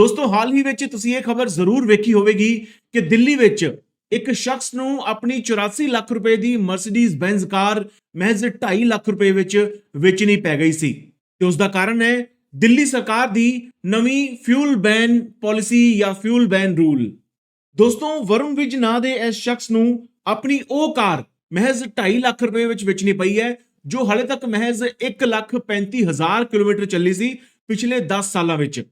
ਦੋਸਤੋ, ਹਾਲ ਹੀ ਵਿੱਚ ਤੁਸੀਂ ਇਹ ਖਬਰ ਜ਼ਰੂਰ ਵੇਖੀ ਹੋਵੇਗੀ ਕਿ ਦਿੱਲੀ ਵਿੱਚ ਇੱਕ ਸ਼ਖਸ ਨੂੰ ਆਪਣੀ 84 ਲੱਖ ਰੁਪਏ ਦੀ ਮਰਸੀਡੀਜ਼ ਬੈਂਜ਼ ਕਾਰ ਮਹਿਜ਼ 2.5 ਲੱਖ ਰੁਪਏ ਵਿੱਚ ਵੇਚਣੀ ਪੈ ਗਈ ਸੀ ਤੇ ਉਸ ਦਾ ਕਾਰਨ ਹੈ ਦਿੱਲੀ ਸਰਕਾਰ ਦੀ ਨਵੀਂ ਫਿਊਲ ਬੈਨ ਪਾਲਿਸੀ ਜਾਂ ਫਿਊਲ ਬੈਨ ਰੂਲ ਦੋਸਤੋ, ਵਰੁਣ ਵਿਜ ਨਾਂ ਦੇ ਇਸ ਸ਼ਖਸ ਨੂੰ ਆਪਣੀ ਉਹ ਕਾਰ ਮਹਿਜ਼ 2.5 ਲੱਖ ਰੁਪਏ ਵਿੱਚ ਵੇਚਣੀ ਪਈ ਹੈ ਜੋ ਹਾਲੇ ਤੱਕ ਮਹਿਜ਼ 1 ਲੱਖ 35 ਹਜ਼ਾਰ ਕਿਲੋਮੀਟਰ ਚੱਲੀ ਸੀ ਪਿਛਲੇ 10 ਸਾਲਾਂ ਵਿੱਚ।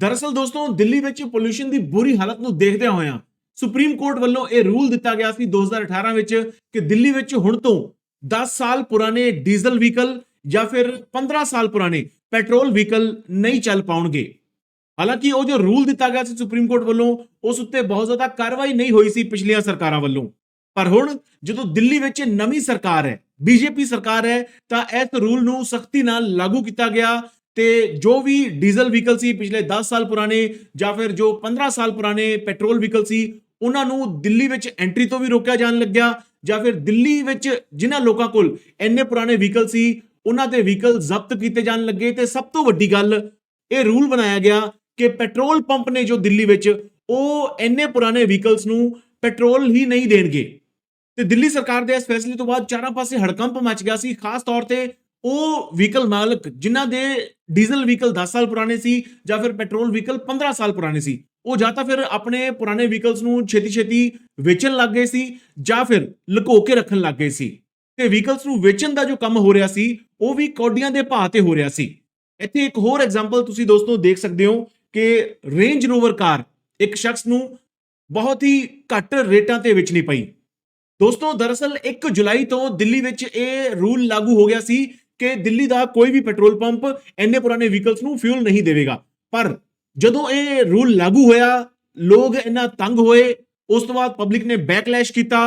ਦਰਅਸਲ ਦੋਸਤੋ, ਦਿੱਲੀ ਵਿੱਚ ਪੋਲੂਸ਼ਨ ਦੀ ਬੁਰੀ ਹਾਲਤ ਨੂੰ ਦੇਖਦਿਆਂ ਹੋਇਆਂ ਸੁਪਰੀਮ ਕੋਰਟ ਵੱਲੋਂ ਇਹ ਰੂਲ ਦਿੱਤਾ ਗਿਆ ਸੀ 2018 ਵਿੱਚ ਕਿ ਦਿੱਲੀ ਵਿੱਚ ਹੁਣ ਤੋਂ 10 ਸਾਲ ਪੁਰਾਣੇ ਡੀਜ਼ਲ ਵਹੀਕਲ ਜਾਂ ਫਿਰ 15 ਸਾਲ ਪੁਰਾਣੇ ਪੈਟਰੋਲ ਵਹੀਕਲ ਨਹੀਂ ਚੱਲ ਪਾਉਣਗੇ। ਹਾਲਾਂਕਿ ਉਹ ਜੋ ਰੂਲ ਦਿੱਤਾ ਗਿਆ ਸੀ ਸੁਪਰੀਮ ਕੋਰਟ ਵੱਲੋਂ, ਉਸ ਉੱਤੇ ਬਹੁਤ ਜ਼ਿਆਦਾ ਕਾਰਵਾਈ ਨਹੀਂ ਹੋਈ ਸੀ ਪਿਛਲੀਆਂ ਸਰਕਾਰਾਂ ਵੱਲੋਂ। ਪਰ ਹੁਣ ਜਦੋਂ ਦਿੱਲੀ ਵਿੱਚ ਨਵੀਂ ਸਰਕਾਰ ਹੈ, ਬੀਜੇਪੀ ਸਰਕਾਰ ਹੈ, ਤਾਂ ਇਸ ਰੂਲ ਨੂੰ ਸਖਤੀ ਨਾਲ ਲਾਗੂ ਕੀਤਾ ਗਿਆ ਤੇ ਜੋ ਵੀ ਡੀਜ਼ਲ ਵਹੀਕਲ ਸੀ ਪਿਛਲੇ 10 ਸਾਲ ਪੁਰਾਣੇ ਜਾਂ ਫਿਰ ਜੋ 15 ਸਾਲ ਪੁਰਾਣੇ ਪੈਟਰੋਲ ਵਹੀਕਲ ਸੀ, ਉਹਨਾਂ ਨੂੰ ਦਿੱਲੀ ਵਿੱਚ ਐਂਟਰੀ ਤੋਂ ਵੀ ਰੋਕਿਆ ਜਾਣ ਲੱਗਿਆ ਜਾਂ ਫਿਰ ਦਿੱਲੀ ਵਿੱਚ ਜਿਨ੍ਹਾਂ ਲੋਕਾਂ ਕੋਲ ਇੰਨੇ ਪੁਰਾਣੇ ਵਹੀਕਲ ਸੀ, ਉਹਨਾਂ ਦੇ ਵਹੀਕਲ ਜ਼ਬਤ ਕੀਤੇ ਜਾਣ ਲੱਗੇ। ਤੇ ਸਭ ਤੋਂ ਵੱਡੀ ਗੱਲ, ਇਹ ਰੂਲ ਬਣਾਇਆ ਗਿਆ ਕਿ ਪੈਟਰੋਲ ਪੰਪ ਨੇ ਜੋ ਦਿੱਲੀ ਵਿੱਚ, ਉਹ ਇੰਨੇ ਪੁਰਾਣੇ ਵਹੀਕਲਸ ਨੂੰ ਪੈਟਰੋਲ ਹੀ ਨਹੀਂ ਦੇਣਗੇ। ਤੇ ਦਿੱਲੀ ਸਰਕਾਰ ਦੇ ਇਸ ਫੈਸਲੇ ਤੋਂ ਬਾਅਦ ਚਾਰਾਂ ਪਾਸੇ ਹੜਕੰਪ ਮਚ ਗਿਆ ਸੀ, ਖਾਸ ਤੌਰ ਤੇ ਉਹ ਵਹੀਕਲ ਮਾਲਕ ਜਿਨ੍ਹਾਂ ਦੇ ਡੀਜ਼ਲ ਵਹੀਕਲ 10 ਸਾਲ ਪੁਰਾਣੇ ਸੀ ਜਾਂ ਫਿਰ ਪੈਟਰੋਲ ਵਹੀਕਲ 15 ਸਾਲ ਪੁਰਾਣੇ ਸੀ, ਉਹ ਜਾਂ ਤਾਂ ਫਿਰ ਆਪਣੇ ਪੁਰਾਣੇ ਵਹੀਕਲਸ ਨੂੰ ਛੇਤੀ-ਛੇਤੀ ਵੇਚਣ ਲੱਗ ਗਏ ਸੀ ਜਾਂ ਫਿਰ ਲੁਕੋ ਕੇ ਰੱਖਣ ਲੱਗ ਗਏ ਸੀ। ਤੇ ਵਹੀਕਲਸ ਨੂੰ ਵੇਚਣ ਦਾ ਜੋ ਕੰਮ ਹੋ ਰਿਹਾ ਸੀ, ਉਹ ਵੀ ਕੌਡੀਆਂ ਦੇ ਭਾਅ ਤੇ ਹੋ ਰਿਹਾ ਸੀ। ਇੱਥੇ ਇੱਕ ਹੋਰ ਐਗਜ਼ਾਮਪਲ ਤੁਸੀਂ ਦੋਸਤੋ ਦੇਖ ਸਕਦੇ ਹੋ ਕਿ ਰੇਂਜ ਰੋਵਰ ਕਾਰ ਇੱਕ ਸ਼ਖਸ ਨੂੰ ਬਹੁਤ ਹੀ ਘੱਟ ਰੇਟਾਂ ਤੇ ਵੇਚਣੀ ਪਈ। ਦੋਸਤੋ ਦਰਅਸਲ 1 ਜੁਲਾਈ ਤੋਂ ਦਿੱਲੀ ਵਿੱਚ ਇਹ ਰੂਲ ਲਾਗੂ ਹੋ ਗਿਆ ਸੀ ਕਿ ਦਿੱਲੀ ਦਾ ਕੋਈ ਵੀ ਪੈਟਰੋਲ ਪੰਪ ਇੰਨੇ ਪੁਰਾਣੇ ਵਹੀਕਲਸ ਨੂੰ ਫਿਊਲ ਨਹੀਂ ਦੇਵੇਗਾ। ਪਰ ਜਦੋਂ ਇਹ ਰੂਲ ਲਾਗੂ ਹੋਇਆ, ਲੋਕ ਇੰਨਾ ਤੰਗ ਹੋਏ, ਉਸ ਤੋਂ ਬਾਅਦ ਪਬਲਿਕ ਨੇ ਬੈਕਲੈਸ਼ ਕੀਤਾ,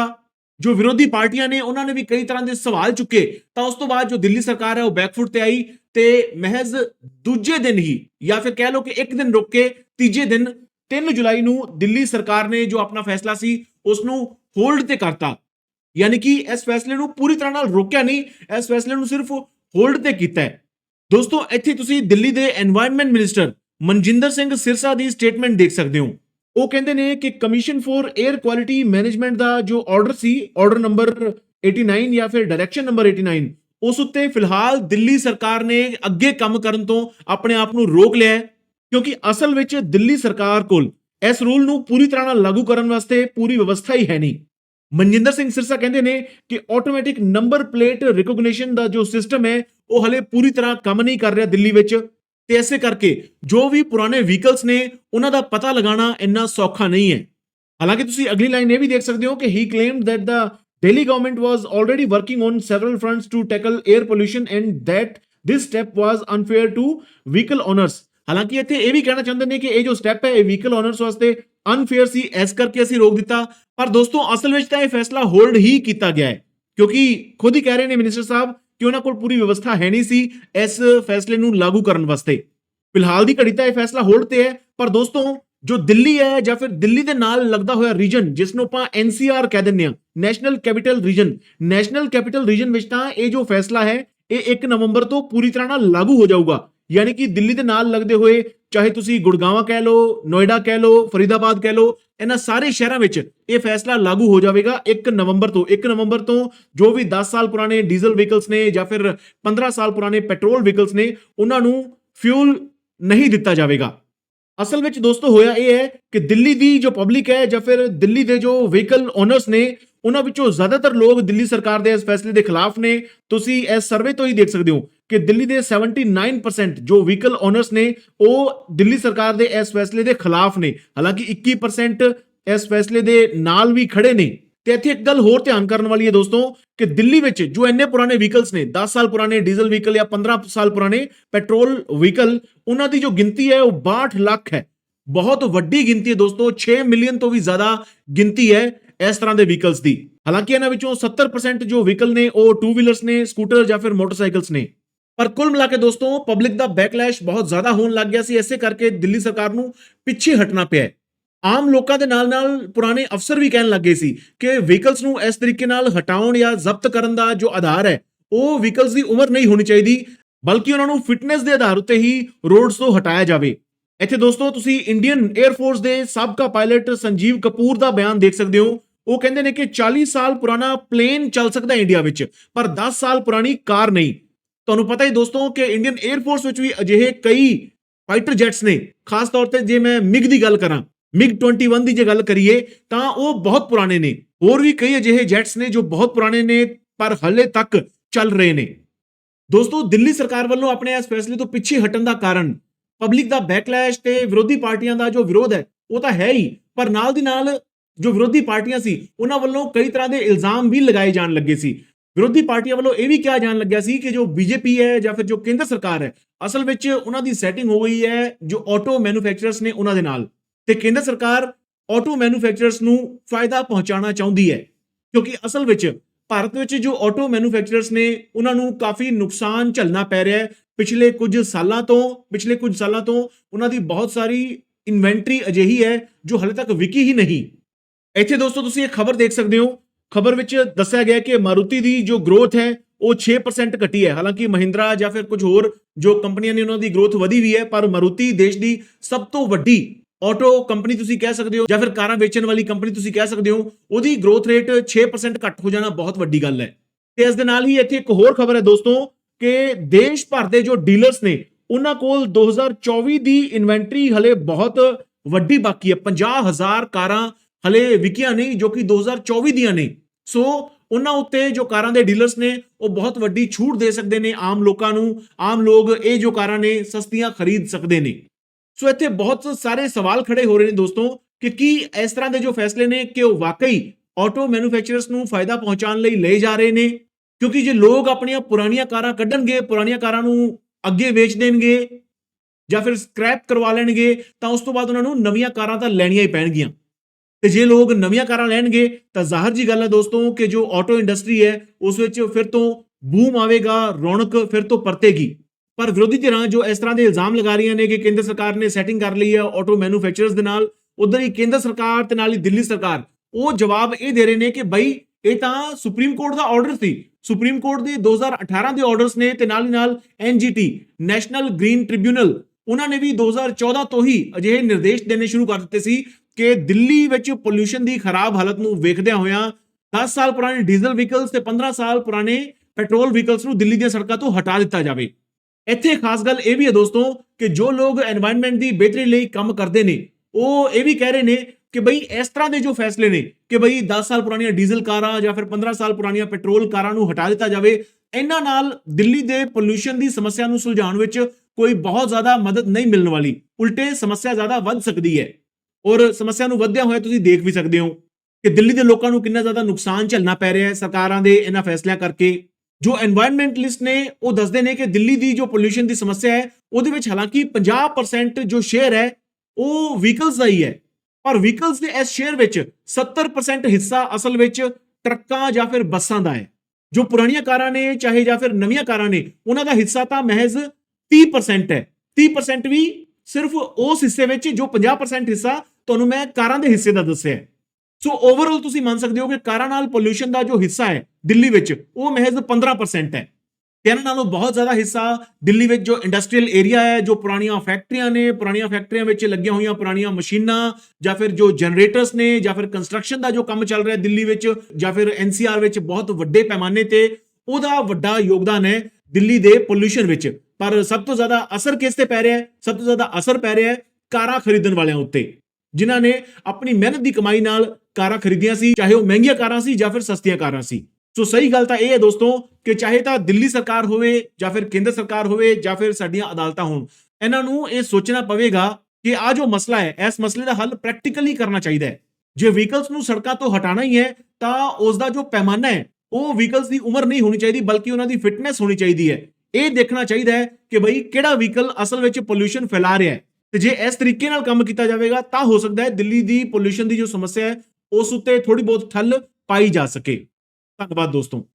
ਜੋ ਵਿਰੋਧੀ ਪਾਰਟੀਆਂ ਨੇ ਉਹਨਾਂ ਨੇ ਵੀ ਕਈ ਤਰ੍ਹਾਂ ਦੇ ਸਵਾਲ ਚੁੱਕੇ, ਤਾਂ ਉਸ ਤੋਂ ਬਾਅਦ ਜੋ ਦਿੱਲੀ ਸਰਕਾਰ ਹੈ ਉਹ ਬੈਕਫੁੱਟ ਤੇ ਆਈ ਤੇ ਮਹਿਜ਼ ਦੂਜੇ ਦਿਨ ਹੀ ਜਾਂ ਫਿਰ ਕਹਿ ਲਓ ਕਿ ਇੱਕ ਦਿਨ ਰੁਕ ਕੇ ਤੀਜੇ ਦਿਨ 3 ਜੁਲਾਈ ਨੂੰ ਦਿੱਲੀ ਸਰਕਾਰ ਨੇ ਜੋ ਆਪਣਾ ਫੈਸਲਾ ਸੀ, ਉਸ ਨੂੰ ਹੋਲਡ ਤੇ ਕਰਤਾ। ਯਾਨੀ ਕਿ ਇਸ ਫੈਸਲੇ ਨੂੰ ਪੂਰੀ ਤਰ੍ਹਾਂ ਨਾਲ ਰੋਕਿਆ ਨਹੀਂ, ਇਸ ਫੈਸਲੇ ਨੂੰ ਸਿਰਫ ਹੋਲਡ ਤੇ ਕੀਤਾ ਦੋਸਤੋ, ਇੱਥੇ ਤੁਸੀਂ ਦਿੱਲੀ ਦੇ এনवायरमेंट ਮਿਨਿਸਟਰ ਮਨਜਿੰਦਰ ਸਿੰਘ ਸਿਰਸਾ ਦੀ ਸਟੇਟਮੈਂਟ ਦੇਖ ਸਕਦੇ ਹੋ। ਉਹ ਕਹਿੰਦੇ ਨੇ ਕਿ commission for air quality management ਦਾ ਜੋ ਆਰਡਰ ਸੀ ਆਰਡਰ ਨੰਬਰ 89 ਜਾਂ ਫਿਰ ਡਾਇਰੈਕਸ਼ਨ ਨੰਬਰ 89 ਉਸ ਉੱਤੇ ਫਿਲਹਾਲ ਦਿੱਲੀ ਸਰਕਾਰ ਨੇ ਅੱਗੇ ਕੰਮ ਕਰਨ ਤੋਂ ਆਪਣੇ ਆਪ ਨੂੰ ਰੋਕ ਲਿਆ ਕਿਉਂਕਿ ਅਸਲ ਵਿੱਚ ਦਿੱਲੀ ਸਰਕਾਰ ਕੋਲ ਇਸ ਰੂਲ ਨੂੰ ਪੂਰੀ ਤਰ੍ਹਾਂ ਨਾਲ ਲਾਗੂ ਕਰਨ ਵਾਸਤੇ ਪੂਰੀ ਵਿਵਸਥਾ ਹੀ ਹੈ ਨਹੀਂ। ਮਨਜਿੰਦਰ ਸਿੰਘ ਸਿਰਸਾ ਕਹਿੰਦੇ ਨੇ ਕਿ ਆਟੋਮੈਟਿਕ ਨੰਬਰ ਪਲੇਟ ਰਿਕੋਗਨੀਸ਼ਨ ਦਾ ਜੋ ਸਿਸਟਮ ਹੈ, ਉਹ ਹਲੇ ਪੂਰੀ ਤਰ੍ਹਾਂ ਕੰਮ ਨਹੀਂ ਕਰ ਰਿਹਾ ਦਿੱਲੀ ਵਿੱਚ। ਤੇ ਐਸੇ ਕਰਕੇ ਜੋ ਵੀ ਪੁਰਾਣੇ ਵਹੀਕਲਸ ਨੇ, ਉਹਨਾਂ ਦਾ ਪਤਾ ਲਗਾਉਣਾ ਇੰਨਾ ਸੌਖਾ ਨਹੀਂ ਹੈ। ਹਾਲਾਂਕਿ ਤੁਸੀਂ ਅਗਲੀ ਲਾਈਨ ਇਹ ਵੀ ਦੇਖ ਸਕਦੇ ਹੋ ਕਿ he ਕਲੇਮਡ that the Delhi government was already working on several fronts to tackle air pollution and that this step was unfair to vehicle owners. ਹਾਲਾਂਕਿ ਇੱਥੇ ਇਹ ਵੀ ਕਹਿਣਾ ਚਾਹੁੰਦੇ ਨੇ ਕਿ ਇਹ ਜੋ ਸਟੈਪ ਹੈ, ਇਹ ਵਹੀਕਲ ਓਨਰਸ ਵਾਸਤੇ ਅਨਫੇਅਰ ਸੀ, ਇਸ ਕਰਕੇ ਅਸੀਂ ਰੋਕ ਦਿੱਤਾ। ਪਰ ਦੋਸਤੋ, ਅਸਲ ਵਿੱਚ ਤਾਂ ਇਹ ਫੈਸਲਾ ਹੋਲਡ ਹੀ ਕੀਤਾ ਗਿਆ ਹੈ। ਕਿਉਂਕਿ ਖੁਦ ਹੀ ਕਹਿ ਰਹੇ ਨੇ ਮਿਨਿਸਟਰ ਸਾਹਿਬ ਕਿ ਉਹਨਾਂ ਕੋਲ ਪੂਰੀ ਵਿਵਸਥਾ ਹੈ ਨਹੀਂ ਸੀ ਇਸ ਫੈਸਲੇ ਨੂੰ ਲਾਗੂ ਕਰਨ ਵਾਸਤੇ। ਫਿਲਹਾਲ ਦੀ ਘੜੀ ਤਾਂ ਇਹ ਫੈਸਲਾ ਹੋਲਡ ਤੇ ਹੈ। ਪਰ ਦੋਸਤੋ, ਜੋ ਦਿੱਲੀ ਹੈ ਜਾਂ ਫਿਰ ਦਿੱਲੀ ਦੇ ਨਾਲ ਲੱਗਦਾ ਹੋਇਆ ਰੀਜਨ ਜਿਸ ਨੂੰ ਆਪਾਂ ਐਨਸੀਆਰ ਕਹਿ ਦਿੰਦੇ ਆ national capital region national capital region ਵਿੱਚ ਤਾਂ ਇਹ ਜੋ ਫੈਸਲਾ ਹੈ, ਇਹ 1 ਨਵੰਬਰ ਤੋਂ ਪੂਰੀ ਤਰ੍ਹਾਂ ਨਾਲ ਲਾਗੂ ਹੋ ਜਾਊਗਾ। ਯਾਨੀ ਕਿ ਦਿੱਲੀ ਦੇ ਨਾਲ ਲੱਗਦੇ ਹੋਏ, ਚਾਹੇ ਤੁਸੀਂ ਗੁੜਗਾਵਾਂ ਕਹਿ ਲਓ, ਨੋਇਡਾ ਕਹਿ ਲਓ, ਫਰੀਦਾਬਾਦ ਕਹਿ ਲਓ, ਇਹਨਾਂ ਸਾਰੇ ਸ਼ਹਿਰਾਂ ਵਿੱਚ ਇਹ ਫੈਸਲਾ ਲਾਗੂ ਹੋ ਜਾਵੇਗਾ 1 ਨਵੰਬਰ ਤੋਂ। 1 ਨਵੰਬਰ ਤੋਂ ਜੋ ਵੀ 10 ਸਾਲ ਪੁਰਾਣੇ ਡੀਜ਼ਲ ਵਹੀਕਲਸ ਨੇ ਜਾਂ ਫਿਰ 15 ਸਾਲ ਪੁਰਾਣੇ ਪੈਟਰੋਲ ਵਹੀਕਲਸ ਨੇ, ਉਹਨਾਂ ਨੂੰ ਫਿਊਲ ਨਹੀਂ ਦਿੱਤਾ ਜਾਵੇਗਾ। ਅਸਲ ਵਿੱਚ ਦੋਸਤੋ, ਹੋਇਆ ਇਹ ਹੈ ਕਿ ਦਿੱਲੀ ਦੀ ਜੋ ਪਬਲਿਕ ਹੈ ਜਾਂ ਫਿਰ ਦਿੱਲੀ ਦੇ ਜੋ ਵਹੀਕਲ ਓਨਰਸ ਨੇ ਉਹਨਾਂ ਵਿੱਚੋਂ ਜ਼ਿਆਦਾਤਰ ਲੋਕ ਦਿੱਲੀ ਸਰਕਾਰ ਦੇ ਇਸ ਫੈਸਲੇ ਦੇ ਖਿਲਾਫ ਨੇ। ਤੁਸੀਂ ਇਸ ਸਰਵੇ ਤੋਂ ਹੀ ਦੇਖ ਸਕਦੇ ਹੋ ਕਿ ਦਿੱਲੀ ਦੇ 79% ਜੋ ਵਹੀਕਲ ਓਨਰਸ ਨੇ, ਉਹ ਦਿੱਲੀ ਸਰਕਾਰ ਦੇ ਇਸ ਫੈਸਲੇ ਦੇ ਖਿਲਾਫ ਨੇ। ਹਾਲਾਂਕਿ 21% ਇਸ ਫੈਸਲੇ ਦੇ ਨਾਲ ਵੀ ਖੜੇ ਨੇ। ਤੇ ਇੱਥੇ ਇੱਕ ਗੱਲ ਹੋਰ ਧਿਆਨ ਕਰਨ ਵਾਲੀ ਹੈ ਦੋਸਤੋ ਕਿ ਦਿੱਲੀ ਵਿੱਚ ਜੋ ਇੰਨੇ ਪੁਰਾਣੇ ਵਹੀਕਲਸ ਨੇ 10 ਸਾਲ ਪੁਰਾਣੇ ਡੀਜ਼ਲ ਵਹੀਕਲ ਜਾਂ 15 ਸਾਲ ਪੁਰਾਣੇ ਪੈਟਰੋਲ ਵਹੀਕਲ ਉਹਨਾਂ ਦੀ ਜੋ ਗਿਣਤੀ ਹੈ ਉਹ 62 ਲੱਖ ਹੈ। ਬਹੁਤ ਵੱਡੀ ਗਿਣਤੀ ਹੈ ਦੋਸਤੋ 6 ਮਿਲੀਅਨ ਤੋਂ ਵੀ ਜ਼ਿਆਦਾ ਗਿਣਤੀ ਹੈ। ਇਸ ਤਰ੍ਹਾਂ ਦੇ ਵਹੀਕਲਸ ਦੀ। ਹਾਲਾਂਕਿ ਇਹਨਾਂ ਵਿੱਚੋਂ 70% ਜੋ ਵਹੀਕਲ ਨੇ, ਉਹ ਟੂ ਵੀਲਰਸ ਨੇ ਸਕੂਟਰ ਜਾਂ ਫਿਰ ਮੋਟਰਸਾਈਕਲਸ ਨੇ। ਪਰ ਕੁੱਲ ਮਿਲਾ ਕੇ ਦੋਸਤੋ ਪਬਲਿਕ ਦਾ ਬੈਕਲੈਸ਼ ਬਹੁਤ ਜ਼ਿਆਦਾ ਹੋਣ ਲੱਗ ਗਿਆ ਸੀ, ਇਸੇ ਕਰਕੇ ਦਿੱਲੀ ਸਰਕਾਰ ਨੂੰ ਪਿੱਛੇ ਹਟਣਾ ਪਿਆ ਆਮ ਲੋਕਾਂ ਦੇ ਨਾਲ ਨਾਲ ਪੁਰਾਣੇ ਅਫਸਰ ਵੀ ਕਹਿਣ ਲੱਗੇ ਸੀ ਕਿ ਵਹੀਕਲਸ ਨੂੰ ਇਸ ਤਰੀਕੇ ਨਾਲ ਹਟਾਉਣ ਜਾਂ ਜ਼ਬਤ ਕਰਨ ਦਾ ਜੋ ਆਧਾਰ ਹੈ, ਉਹ ਵਹੀਕਲਸ ਦੀ ਉਮਰ ਨਹੀਂ ਹੋਣੀ ਚਾਹੀਦੀ, ਬਲਕਿ ਉਹਨਾਂ ਨੂੰ ਫਿਟਨੈਸ ਦੇ ਆਧਾਰ ਉੱਤੇ ਹੀ ਰੋਡਸ ਤੋਂ ਹਟਾਇਆ ਜਾਵੇ। ਇੱਥੇ ਦੋਸਤੋ, ਤੁਸੀਂ ਇੰਡੀਅਨ 에ਅਰ ਫੋਰਸ ਦੇ ਸਾਬਕਾ ਪਾਇਲਟ ਸੰਜੀਵ ਕਪੂਰ ਦਾ ਬਿਆਨ ਦੇਖ ਸਕਦੇ ਹੋ। ਉਹ ਕਹਿੰਦੇ ਨੇ ਕਿ 40 ਸਾਲ ਪੁਰਾਣਾ ਪਲੇਨ ਚੱਲ ਸਕਦਾ ਇੰਡੀਆ ਵਿੱਚ, ਪਰ 10 ਸਾਲ ਪੁਰਾਣੀ ਕਾਰ ਨਹੀਂ। ਤੁਹਾਨੂੰ ਪਤਾ ਹੀ ਦੋਸਤੋ ਕਿ ਇੰਡੀਅਨ 에ਅਰ ਫੋਰਸ ਵਿੱਚ ਵੀ ਅਜਿਹੇ ਕਈ ਫਾਈਟਰ ਜੈਟਸ ਨੇ। ਖਾਸ ਤੌਰ ਤੇ ਜੇ ਮੈਂ ਮਿਗ ਦੀ ਗੱਲ ਕਰਾਂ ਮਿਗ 21 ਦੀ ਜੇ ਗੱਲ ਕਰੀਏ, ਤਾਂ ਉਹ ਬਹੁਤ ਪੁਰਾਣੇ ਨੇ। ਹੋਰ ਵੀ ਕਈ ਅਜਿਹੇ ਜੈਟਸ ਨੇ ਜੋ ਬਹੁਤ ਪੁਰਾਣੇ ਨੇ, ਪਰ ਹਲੇ ਤੱਕ ਚੱਲ ਰਹੇ ਨੇ। ਦੋਸਤੋ, ਦਿੱਲੀ ਸਰਕਾਰ ਵੱਲੋਂ ਆਪਣੇ ਇਸ ਫੈਸਲੇ ਤੋਂ ਪਿੱਛੇ ਹਟਣ ਦਾ ਕਾਰਨ ਪਬਲਿਕ ਦਾ ਬੈਕਲੈਸ਼ ਤੇ ਵਿਰੋਧੀ ਪਾਰਟੀਆਂ ਦਾ ਜੋ ਵਿਰੋਧ ਹੈ, ਉਹ ਤਾਂ ਹੈ ਹੀ, ਪਰ ਨਾਲ ਦੀ ਨਾਲ ਜੋ ਵਿਰੋਧੀ ਪਾਰਟੀਆਂ ਸੀ, ਉਹਨਾਂ ਵੱਲੋਂ ਕਈ ਤਰ੍ਹਾਂ ਦੇ ਇਲਜ਼ਾਮ ਵੀ ਲਗਾਏ ਜਾਣ ਲੱਗੇ ਸੀ। ਵਿਰੋਧੀ ਪਾਰਟੀਆਂ ਵੱਲੋਂ ਇਹ ਵੀ ਕਿਹਾ ਜਾਣ ਲੱਗਿਆ ਸੀ ਕਿ ਜੋ ਬੀਜੇਪੀ ਹੈ ਜਾਂ ਫਿਰ ਜੋ ਕੇਂਦਰ ਸਰਕਾਰ ਹੈ, ਅਸਲ ਵਿੱਚ ਉਹਨਾਂ ਦੀ ਸੈਟਿੰਗ ਹੋ ਗਈ ਹੈ ਜੋ ਆਟੋ ਮੈਨੂਫੈਕਚਰਰਸ ਨੇ ਉਹਨਾਂ ਦੇ ਨਾਲ। ਤੇ ਕੇਂਦਰ ਸਰਕਾਰ ਆਟੋ ਮੈਨੂਫੈਕਚਰਰਸ ਨੂੰ ਫਾਇਦਾ ਪਹੁੰਚਾਉਣਾ ਚਾਹੁੰਦੀ ਹੈ, ਕਿਉਂਕਿ ਅਸਲ ਵਿੱਚ ਭਾਰਤ ਵਿੱਚ ਜੋ ਆਟੋ ਮੈਨੂਫੈਕਚਰਰਸ ਨੇ, ਉਹਨਾਂ ਨੂੰ ਕਾਫੀ ਨੁਕਸਾਨ ਝੱਲਣਾ ਪੈ ਰਿਹਾ ਹੈ ਪਿਛਲੇ ਕੁਝ ਸਾਲਾਂ ਤੋਂ, ਪਿਛਲੇ ਕੁਝ ਸਾਲਾਂ ਤੋਂ ਉਹਨਾਂ ਦੀ ਬਹੁਤ ਸਾਰੀ ਇਨਵੈਂਟਰੀ ਅਜਿਹੀ ਹੈ ਜੋ ਹਲੇ ਤੱਕ ਵਿਕੀ ਹੀ ਨਹੀਂ। ਇੱਥੇ ਦੋਸਤੋ, ਤੁਸੀਂ ਇਹ ਖਬਰ ਦੇਖ ਸਕਦੇ ਹੋ। ਖਬਰ ਵਿੱਚ ਦੱਸਿਆ ਗਿਆ ਕਿ ਮਾਰੂਤੀ ਦੀ ਜੋ ਗਰੋਥ ਹੈ, ਉਹ 6% ਘਟੀ ਹੈ। ਹਾਲਾਂਕਿ ਮਹਿੰਦਰਾ ਜਾਂ ਫਿਰ ਕੁਝ ਹੋਰ ਜੋ ਕੰਪਨੀਆਂ ਨੇ ਉਹਨਾਂ ਦੀ ਗਰੋਥ ਵਧੀ ਵੀ ਹੈ, ਪਰ ਮਾਰੂਤੀ ਦੇਸ਼ ਦੀ ਸਭ ਤੋਂ ਵੱਡੀ ਆਟੋ ਕੰਪਨੀ ਤੁਸੀਂ ਕਹਿ ਸਕਦੇ ਹੋ ਜਾਂ ਫਿਰ ਕਾਰਾਂ ਵੇਚਣ ਵਾਲੀ ਕੰਪਨੀ ਤੁਸੀਂ ਕਹਿ ਸਕਦੇ ਹੋ, ਉਹਦੀ ਗਰੋਥ ਰੇਟ 6% ਘੱਟ ਹੋ ਜਾਣਾ ਬਹੁਤ ਵੱਡੀ ਗੱਲ ਹੈ। ਤੇ ਇਸ ਦੇ ਨਾਲ ਹੀ ਇੱਥੇ ਇੱਕ ਹੋਰ ਖਬਰ ਹੈ ਦੋਸਤੋ ਕਿ ਦੇਸ਼ ਭਰ ਦੇ ਜੋ ਡੀਲਰਸ ਨੇ, ਉਹਨਾਂ ਕੋਲ 2024 ਦੀ ਇਨਵੈਂਟਰੀ ਹਲੇ ਬਹੁਤ ਵੱਡੀ ਬਾਕੀ ਹੈ। 50000 ਕਾਰਾਂ ਹਲੇ ਵਿਕੀਆਂ ਨਹੀਂ, ਜੋ ਕਿ 2024 ਦੀਆਂ ਨੇ। ਸੋ ਉਹਨਾਂ ਉੱਤੇ ਜੋ ਕਾਰਾਂ ਦੇ ਡੀਲਰਸ ਨੇ, ਉਹ ਬਹੁਤ ਵੱਡੀ ਛੂਟ ਦੇ ਸਕਦੇ ਨੇ ਆਮ ਲੋਕਾਂ ਨੂੰ। ਆਮ ਲੋਕ ਇਹ ਜੋ ਕਾਰਾਂ ਨੇ, ਸਸਤੀਆਂ ਖਰੀਦ ਸਕਦੇ ਨੇ। ਸੋ ਇੱਥੇ ਬਹੁਤ ਸਾਰੇ ਸਵਾਲ ਖੜੇ ਹੋ ਰਹੇ ਨੇ ਦੋਸਤੋ ਕਿ ਕੀ ਇਸ ਤਰ੍ਹਾਂ ਦੇ ਜੋ ਫੈਸਲੇ ਨੇ, ਕਿ ਉਹ ਵਾਕਈ ਆਟੋ ਮੈਨੂਫੈਕਚਰਰਸ ਨੂੰ ਫਾਇਦਾ ਪਹੁੰਚਾਉਣ ਲਈ ਲਏ ਜਾ ਰਹੇ ਨੇ? ਕਿਉਂਕਿ ਜੇ ਲੋਕ ਆਪਣੀਆਂ ਪੁਰਾਣੀਆਂ ਕਾਰਾਂ ਕੱਢਣਗੇ, ਪੁਰਾਣੀਆਂ ਕਾਰਾਂ ਨੂੰ ਅੱਗੇ ਵੇਚ ਦੇਣਗੇ ਜਾਂ ਫਿਰ ਸਕ੍ਰੈਪ ਕਰਵਾ ਲੈਣਗੇ, ਤਾਂ ਉਸ ਤੋਂ ਬਾਅਦ ਉਹਨਾਂ ਨੂੰ ਨਵੀਆਂ ਕਾਰਾਂ ਤਾਂ ਲੈਣੀਆਂ ਹੀ ਪੈਣਗੀਆਂ। ਤੇ ਜੇ ਲੋਕ ਨਵੀਆਂ ਕਾਰਾਂ ਲੈਣਗੇ, ਤਾਂ ਜ਼ਾਹਰ ਜੀ ਗੱਲ ਹੈ ਦੋਸਤੋ ਕਿ ਜੋ ਆਟੋ ਇੰਡਸਟਰੀ ਹੈ, ਉਸ ਵਿੱਚ ਫਿਰ ਤੋਂ ਬੂਮ ਆਵੇਗਾ, ਰੌਣਕ ਫਿਰ ਤੋਂ ਪਰਤੇਗੀ। ਪਰ ਵਿਰੋਧੀ ਧਿਰਾਂ ਜੋ ਇਸ ਤਰ੍ਹਾਂ ਦੇ ਇਲਜ਼ਾਮ ਲਗਾ ਰਹੀਆਂ ਨੇ ਕਿ ਕੇਂਦਰ ਸਰਕਾਰ ਨੇ ਸੈਟਿੰਗ ਕਰ ਲਈ ਹੈ ਆਟੋ ਮੈਨੂਫੈਕਚਰਰਸ ਦੇ ਨਾਲ, ਉਧਰ ਹੀ ਕੇਂਦਰ ਸਰਕਾਰ ਤੇ ਨਾਲ ਹੀ ਦਿੱਲੀ ਸਰਕਾਰ, ਉਹ ਜਵਾਬ ਇਹ ਦੇ ਰਹੇ ਨੇ ਕਿ ਬਈ ਇਹ ਤਾਂ ਸੁਪਰੀਮ ਕੋਰਟ ਦਾ ਆਰਡਰ ਸੀ। ਸੁਪਰੀਮ ਕੋਰਟ ਦੇ 2018 ਦੇ ਆਰਡਰਸ ਨੇ ਤੇ ਨਾਲ ਹੀ ਨਾਲ ਐਨਜੀਟੀ ਨੈਸ਼ਨਲ ਗ੍ਰੀਨ ਟ੍ਰਿਬਿਊਨਲ ਉਹਨਾਂ ਨੇ ਵੀ 2014 ਤੋਂ ਹੀ ਅਜਿਹੇ ਨਿਰਦੇਸ਼ ਦੇਣੇ ਸ਼ੁਰੂ ਕਰ ਦਿੱਤੇ ਸੀ ਕਿ ਦਿੱਲੀ ਵਿੱਚ ਪੋਲੂਸ਼ਨ ਦੀ ਖਰਾਬ ਹਾਲਤ ਨੂੰ ਵੇਖਦਿਆਂ ਹੋਇਆਂ 10 ਸਾਲ ਪੁਰਾਣੇ ਡੀਜ਼ਲ ਵਹੀਕਲਸ ਤੇ 15 ਸਾਲ ਪੁਰਾਣੇ ਪੈਟਰੋਲ ਵਹੀਕਲਸ ਨੂੰ ਦਿੱਲੀ ਦੀਆਂ ਸੜਕਾਂ ਤੋਂ ਹਟਾ ਦਿੱਤਾ ਜਾਵੇ। ਇੱਥੇ ਖਾਸ ਗੱਲ ਇਹ ਵੀ ਹੈ ਦੋਸਤੋ ਕਿ ਜੋ ਲੋਕ এনवायरमेंट ਦੀ ਬਿਹਤਰੀ ਲਈ ਕੰਮ ਕਰਦੇ ਨੇ, ਉਹ ਇਹ ਵੀ ਕਹਿ ਰਹੇ ਨੇ ਕਿ ਬਈ ਇਸ ਤਰ੍ਹਾਂ ਦੇ ਜੋ ਫੈਸਲੇ ਨੇ ਕਿ ਬਈ 10 ਸਾਲ ਪੁਰਾਣੀਆਂ ਡੀਜ਼ਲ ਕਾਰਾਂ ਜਾਂ ਫਿਰ 15 ਸਾਲ ਪੁਰਾਣੀਆਂ ਪੈਟਰੋਲ ਕਾਰਾਂ ਨੂੰ ਹਟਾ ਦਿੱਤਾ ਜਾਵੇ, ਇਹਨਾਂ ਨਾਲ ਦਿੱਲੀ ਦੇ ਪੋਲੂਸ਼ਨ ਦੀ ਸਮੱਸਿਆ ਨੂੰ ਸੁਲਝਾਉਣ ਵਿੱਚ ਕੋਈ ਬਹੁਤ ਜ਼ਿਆਦਾ ਮਦਦ ਨਹੀਂ ਮਿਲਣ ਵਾਲੀ। ਉਲਟੇ ਸਮੱਸਿਆ ਜ਼ਿਆਦਾ ਵੱਧ ਸਕਦੀ ਹੈ। ਔਰ ਸਮੱਸਿਆ ਨੂੰ ਵਧਿਆ ਹੋਇਆ ਤੁਸੀਂ ਦੇਖ ਵੀ ਸਕਦੇ ਹੋ ਕਿ ਦਿੱਲੀ ਦੇ ਲੋਕਾਂ ਨੂੰ ਕਿੰਨਾ ਜ਼ਿਆਦਾ ਨੁਕਸਾਨ ਝੱਲਣਾ ਪੈ ਰਿਹਾ ਹੈ ਸਰਕਾਰਾਂ ਦੇ ਇਹਨਾਂ ਫੈਸਲਿਆਂ ਕਰਕੇ। ਜੋ এনवायरमेंटਲਿਸਟ ਨੇ, ਉਹ ਦੱਸਦੇ ਨੇ ਕਿ ਦਿੱਲੀ ਦੀ ਜੋ ਪੋਲੂਸ਼ਨ ਦੀ ਸਮੱਸਿਆ ਹੈ, ਉਹਦੇ ਵਿੱਚ ਹਾਲਾਂਕਿ 50% ਜੋ ਸ਼ੇਅਰ ਹੈ, ਉਹ ਵਹੀਕਲਸ ਦਾ ਹੀ ਹੈ। ਪਰ ਵਹੀਕਲਸ ਦੇ ਇਸ ਸ਼ੇਅਰ ਵਿੱਚ 70% ਹਿੱਸਾ ਅਸਲ ਵਿੱਚ ਟਰੱਕਾਂ ਜਾਂ ਫਿਰ ਬੱਸਾਂ ਦਾ ਹੈ। ਜੋ ਪੁਰਾਣੀਆਂ ਕਾਰਾਂ ਨੇ ਚਾਹੇ ਜਾਂ ਫਿਰ ਨਵੀਆਂ ਕਾਰਾਂ ਨੇ, ਉਹਨਾਂ ਦਾ ਹਿੱਸਾ ਤਾਂ ਮਹਿਜ਼ 30% ਹੈ। 30% ਵੀ ਸਿਰਫ ਉਸ ਹਿੱਸੇ ਵਿੱਚ ਜੋ 50% ਹਿੱਸਾ ਤੁਹਾਨੂੰ ਮੈਂ ਕਾਰਾਂ ਦੇ ਹਿੱਸੇ ਦਾ ਦੱਸਿਆ ਸੋ ਓਵਰਆਲ ਤੁਸੀਂ ਮੰਨ ਸਕਦੇ ਹੋ ਕਿ ਕਾਰਾਂ ਨਾਲ ਪੋਲੂਸ਼ਨ ਦਾ ਜੋ ਹਿੱਸਾ ਹੈ ਦਿੱਲੀ ਵਿੱਚ, ਉਹ ਮਹਿਜ਼ 15% ਹੈ। ਇਹਨਾਂ ਨਾਲੋਂ ਬਹੁਤ ਜ਼ਿਆਦਾ ਹਿੱਸਾ ਦਿੱਲੀ ਵਿੱਚ ਜੋ ਇੰਡਸਟਰੀਅਲ ਏਰੀਆ ਹੈ, ਜੋ ਪੁਰਾਣੀਆਂ ਫੈਕਟਰੀਆਂ ਨੇ, ਪੁਰਾਣੀਆਂ ਫੈਕਟਰੀਆਂ ਵਿੱਚ ਲੱਗੀਆਂ ਹੋਈਆਂ ਪੁਰਾਣੀਆਂ ਮਸ਼ੀਨਾਂ ਜਾਂ ਫਿਰ ਜੋ ਜਨਰੇਟਰਸ ਨੇ ਜਾਂ ਫਿਰ ਕੰਸਟਰਕਸ਼ਨ ਦਾ ਜੋ ਕੰਮ ਚੱਲ ਰਿਹਾ ਦਿੱਲੀ ਵਿੱਚ ਜਾਂ ਫਿਰ ਐਨਸੀਆਰ ਵਿੱਚ ਬਹੁਤ ਵੱਡੇ ਪੈਮਾਨੇ ਤੇ, ਉਹਦਾ ਵੱਡਾ ਯੋਗਦਾਨ ਹੈ ਦਿੱਲੀ ਦੇ ਪੋਲੂਸ਼ਨ ਵਿੱਚ। ਪਰ ਸਭ ਤੋਂ ਜ਼ਿਆਦਾ ਅਸਰ ਕਿਸ ਤੇ ਪੈ ਰਿਹਾ ਹੈ? ਸਭ ਤੋਂ ਜ਼ਿਆਦਾ ਅਸਰ ਪੈ ਰਿਹਾ ਹੈ ਕਾਰਾਂ ਖਰੀਦਣ ਵਾਲਿਆਂ ਉੱਤੇ। ਜਿਨ੍ਹਾਂ ਨੇ ਆਪਣੀ ਮਿਹਨਤ ਦੀ ਕਮਾਈ ਨਾਲ ਕਾਰਾਂ ਖਰੀਦੀਆਂ ਸੀ, ਚਾਹੇ ਉਹ ਮਹਿੰਗੀਆਂ ਕਾਰਾਂ ਸੀ ਜਾਂ ਫਿਰ ਸਸਤੀਆਂ ਕਾਰਾਂ ਸੀ। ਸੋ ਸਹੀ ਗੱਲ ਤਾਂ ਇਹ ਹੈ ਦੋਸਤੋ ਕਿ ਚਾਹੇ ਤਾਂ ਦਿੱਲੀ ਸਰਕਾਰ ਹੋਵੇ ਜਾਂ ਫਿਰ ਕੇਂਦਰ ਸਰਕਾਰ ਹੋਵੇ ਜਾਂ ਫਿਰ ਸਾਡੀਆਂ ਅਦਾਲਤਾਂ ਹੋਣ, ਇਹਨਾਂ ਨੂੰ ਇਹ ਸੋਚਣਾ ਪਵੇਗਾ ਕਿ ਆ ਜੋ ਮਸਲਾ ਹੈ, ਇਸ ਮਸਲੇ ਦਾ ਹੱਲ ਪ੍ਰੈਕਟੀਕਲੀ ਕਰਨਾ ਚਾਹੀਦਾ ਹੈ। ਜੇ ਵਹੀਕਲਸ ਨੂੰ ਸੜਕਾਂ ਤੋਂ ਹਟਾਣਾ ਹੀ ਹੈ, ਤਾਂ ਉਸ ਦਾ ਜੋ ਪੈਮਾਨਾ ਹੈ, ਉਹ ਵਹੀਕਲਸ ਦੀ ਉਮਰ ਨਹੀਂ ਹੋਣੀ ਚਾਹੀਦੀ, ਬਲਕਿ ਉਹਨਾਂ ਦੀ ਫਿਟਨੈਸ ਹੋਣੀ ਚਾਹੀਦੀ ਹੈ। ਇਹ ਦੇਖਣਾ ਚਾਹੀਦਾ ਹੈ ਕਿ ਬਈ ਕਿਹੜਾ ਵਹੀਕਲ ਅਸਲ ਵਿੱਚ ਪੋਲੂਸ਼ਨ ਫੈਲਾ ਰਿਹਾ ਹੈ। ਤੇ ਜੇ ਇਸ ਤਰੀਕੇ ਨਾਲ ਕੰਮ ਕੀਤਾ ਜਾਵੇਗਾ, ਤਾਂ ਹੋ ਸਕਦਾ ਹੈ ਦਿੱਲੀ ਦੀ ਪੋਲੂਸ਼ਨ ਦੀ ਜੋ ਸਮੱਸਿਆ ਹੈ, ਉਸ ਉੱਤੇ ਥੋੜੀ ਬਹੁਤ ਠੱਲ ਪਾਈ ਜਾ ਸਕੇ। ਧੰਨਵਾਦ ਦੋਸਤੋ।